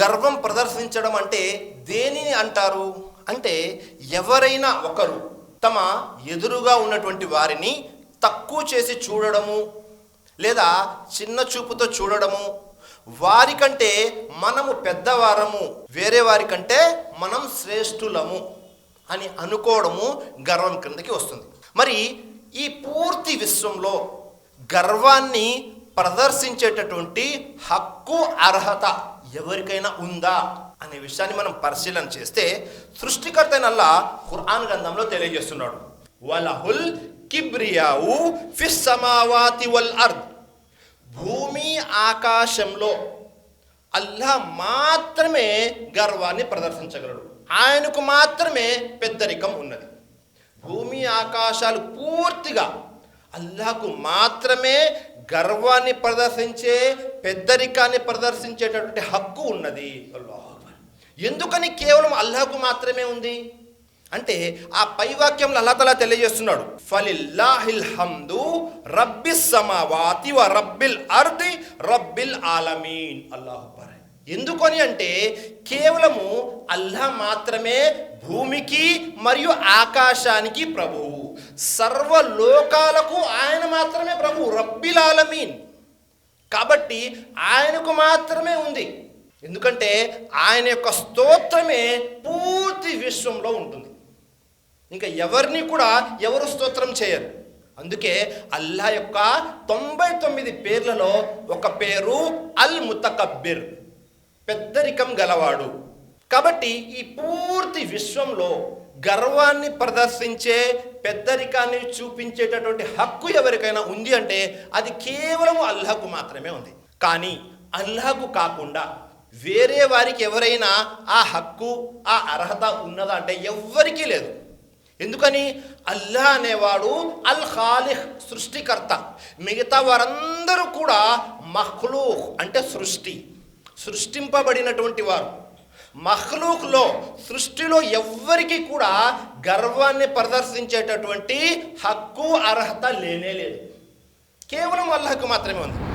గర్వం ప్రదర్శించడం అంటే దేనిని అంటారు? అంటే ఎవరైనా ఒకరు తమ ఎదురుగా ఉన్నటువంటి వారిని తక్కువ చేసి చూడడము లేదా చిన్న చూపుతో చూడడము. వారికంటే మనము పెద్దవారము వేరే వారికంటే మనం శ్రేష్ఠులము అని అనుకోవడము గర్వం క్రిందకి వస్తుంది. మరి ఈ పూర్తి విశ్వంలో గర్వాన్ని ప్రదర్శించేటటువంటి హక్కు అర్హత ఎవరికైనా ఉందా అనే విషయాన్ని మనం పరిశీలన చేస్తే సృష్టికర్త అయిన ఖురాన్ గ్రంథంలో తెలియజేస్తున్నాడు. వలహుల్ కిబ్రియావు ఫిస్ సమావాతి వల్ అర్ద్. భూమి ఆకాశంలో అల్లా మాత్రమే గర్వాన్ని ప్రదర్శించగలడు. ఆయనకు మాత్రమే పెద్దరికం ఉన్నది. భూమి ఆకాశాలు పూర్తిగా అల్లాకు మాత్రమే గర్వాన్ని ప్రదర్శించే పెద్దరికాన్ని ప్రదర్శించేటటువంటి హక్కు ఉన్నది. అల్లాహ్ ఎందుకని కేవలం అల్లాహకు మాత్రమే ఉంది? అంటే ఆ పై వాక్యంలో అల్లా తలా తెలియజేస్తున్నాడు. ఫలిల్లాహిల్ హమ్దు రబ్బిస్ సమావాతి వ రబ్బిల్ అర్ది రబ్బిల్ ఆలమీన్. అల్లాహు ఎందుకని అంటే కేవలము అల్లా మాత్రమే భూమికి మరియు ఆకాశానికి ప్రభువు. సర్వలోకాలకు ఆయన మాత్రమే ప్రభు రబ్బిలాలమీన్ కాబట్టి ఆయనకు మాత్రమే ఉంది. ఎందుకంటే ఆయన యొక్క స్తోత్రమే పూర్తి విశ్వంలో ఉంటుంది. ఇంకా ఎవరిని కూడా ఎవరు స్తోత్రం చేయరు. అందుకే అల్లా యొక్క తొంభై తొమ్మిది పేర్లలో ఒక పేరు అల్ ముతకబ్బిర్. పెద్దరికం గలవాడు. కాబట్టి ఈ పూర్తి విశ్వంలో గర్వాన్ని ప్రదర్శించే పెద్దరికాన్ని చూపించేటటువంటి హక్కు ఎవరికైనా ఉంది అంటే అది కేవలం అల్లాహకు మాత్రమే ఉంది. కానీ అల్లాహకు కాకుండా వేరే వారికి ఎవరైనా ఆ హక్కు ఆ అర్హత ఉన్నదా అంటే ఎవ్వరికీ లేదు. ఎందుకని? అల్లా అనేవాడు అల్ ఖాలిహ్ సృష్టికర్త. మిగతా వారందరూ కూడా మహ్లూహ్ అంటే సృష్టి. సృష్టింపబడినటువంటి వారు. మహ్లూక్లో సృష్టిలో ఎవ్వరికీ కూడా గర్వాన్ని ప్రదర్శించేటటువంటి హక్కు అర్హత లేనే లేదు. కేవలం అల్లహకు మాత్రమే ఉంది.